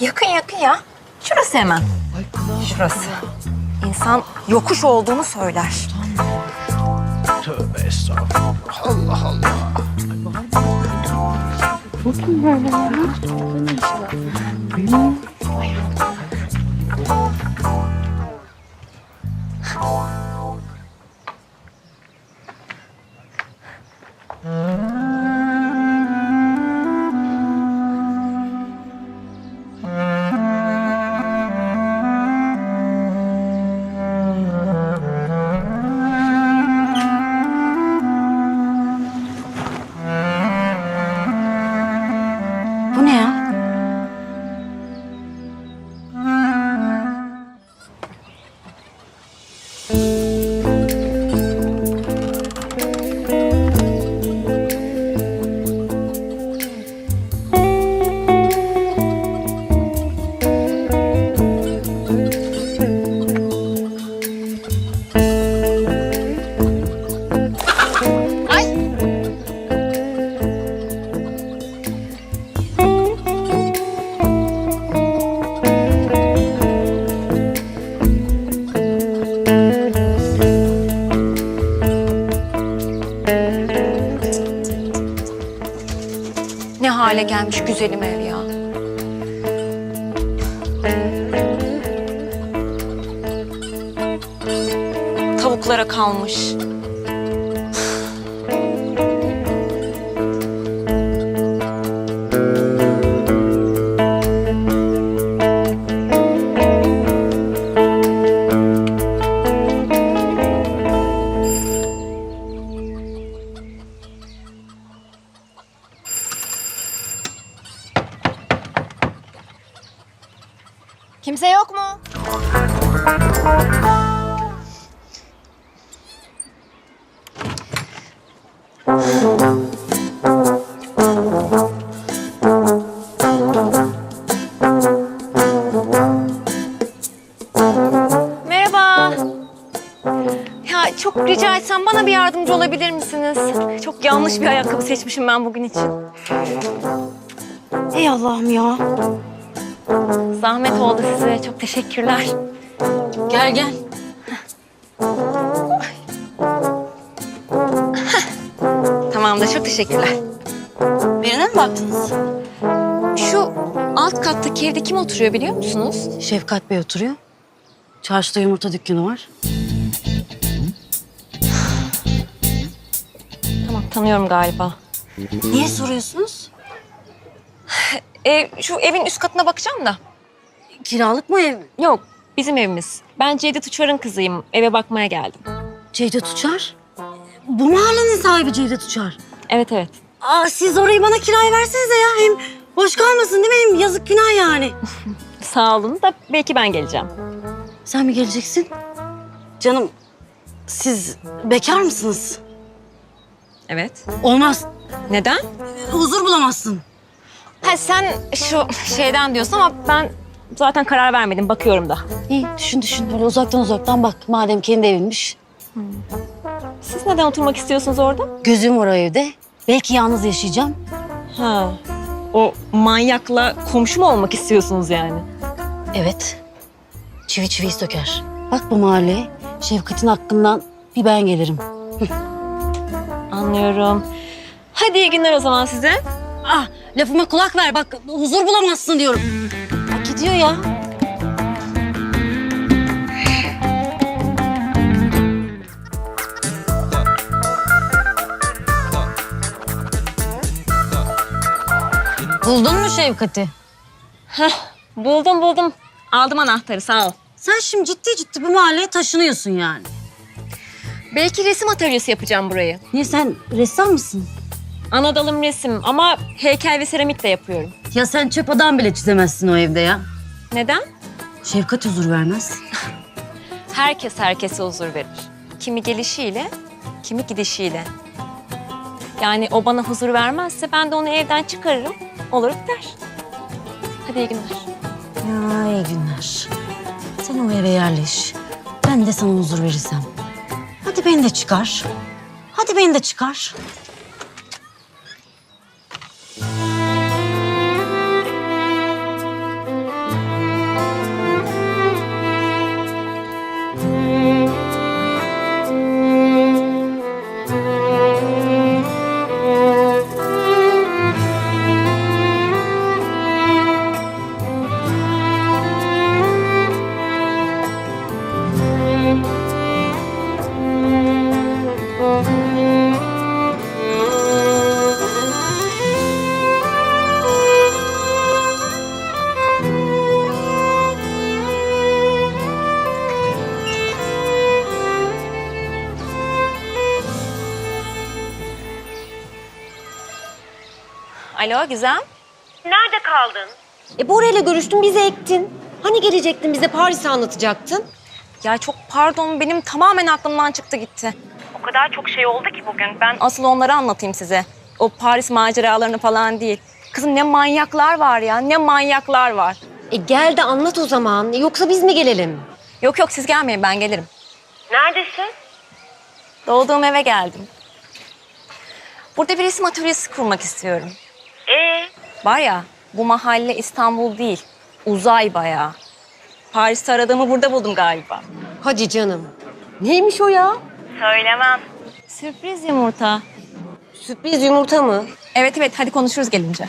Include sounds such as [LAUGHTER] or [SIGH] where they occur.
Yakın yakın ya. Şurası hemen. Şurası. İnsan yokuş olduğunu söyler. Tövbe estağfurullah. Allah Allah. Bu hale gelmiş güzelim ev ya. Tavuklara kalmış. Kimse yok mu? Merhaba. Ya çok rica etsem bana bir yardımcı olabilir misiniz? Çok yanlış bir ayakkabı seçmişim ben bugün için. Ey Allah'ım ya. Zahmet oldu size. Çok teşekkürler. Gel gel. Tamamdır. Çok teşekkürler. Birine mi baktınız? Şu alt kattaki evde kim oturuyor biliyor musunuz? Şefkat Bey oturuyor. Çarşıda yumurta dükkanı var. Tamam tanıyorum galiba. Niye soruyorsunuz? E, şu evin üst katına bakacağım da. Kiralık mı ev? Yok bizim evimiz. Ben Cevdet Uçar'ın kızıyım. Eve bakmaya geldim. Cevdet Uçar. Bu mahallenin sahibi Cevdet Uçar. Evet evet. Aa, siz orayı bana kiraya versenize ya. Hem boş kalmasın değil mi? Hem yazık günah yani. [LAUGHS] Sağ olun da belki ben geleceğim. Sen mi geleceksin? Canım siz bekar mısınız? Evet. Olmaz. Neden? Huzur bulamazsın. Ha sen şu şeyden diyorsun ama ben zaten karar vermedim. Bakıyorum da. İyi düşün düşün. Böyle uzaktan uzaktan bak. Madem kendi evinmiş. Siz neden oturmak istiyorsunuz orada? Gözüm var o evde. Belki yalnız yaşayacağım. Ha. O manyakla komşu mu olmak istiyorsunuz yani? Evet. Çivi çiviyi söker. Bak bu mahalleye. Şefkat'in hakkından bir ben gelirim. Anlıyorum. Hadi iyi günler o zaman size. Ah lafıma kulak ver bak huzur bulamazsın diyorum. Bak gidiyor ya. Buldun mu Şefkat'i? Buldum buldum. Aldım anahtarı sağ ol. Sen şimdi ciddi ciddi bu mahalleye taşınıyorsun yani. Belki resim atölyesi yapacağım burayı. Niye sen ressam mısın? Ana dalım resim ama heykel ve seramik de yapıyorum. Ya sen çöp adam bile çizemezsin o evde ya. Neden? Şefkat huzur vermez. [LAUGHS] Herkes herkese huzur verir. Kimi gelişiyle, kimi gidişiyle. Yani o bana huzur vermezse ben de onu evden çıkarırım. Olur biter. Hadi iyi günler. Ya iyi günler. Sen o eve yerleş. Ben de sana huzur verirsem. Hadi beni de çıkar. Hadi beni de çıkar. Alo Gizem. Nerede kaldın? E Bora ile görüştün bize ektin. Hani gelecektin bize Paris'i anlatacaktın? Ya çok pardon benim tamamen aklımdan çıktı gitti. O kadar çok şey oldu ki bugün. Ben asıl onları anlatayım size. O Paris maceralarını falan değil. Kızım ne manyaklar var ya ne manyaklar var. E gel de anlat o zaman. Yoksa biz mi gelelim? Yok yok siz gelmeyin ben gelirim. Neredesin? Doğduğum eve geldim. Burada bir resim atölyesi kurmak istiyorum. Var ya bu mahalle İstanbul değil. Uzay bayağı. Paris'te aradığımı burada buldum galiba. Hadi canım. Neymiş o ya? Söylemem. Sürpriz yumurta. Sürpriz yumurta mı? Evet evet hadi konuşuruz gelince.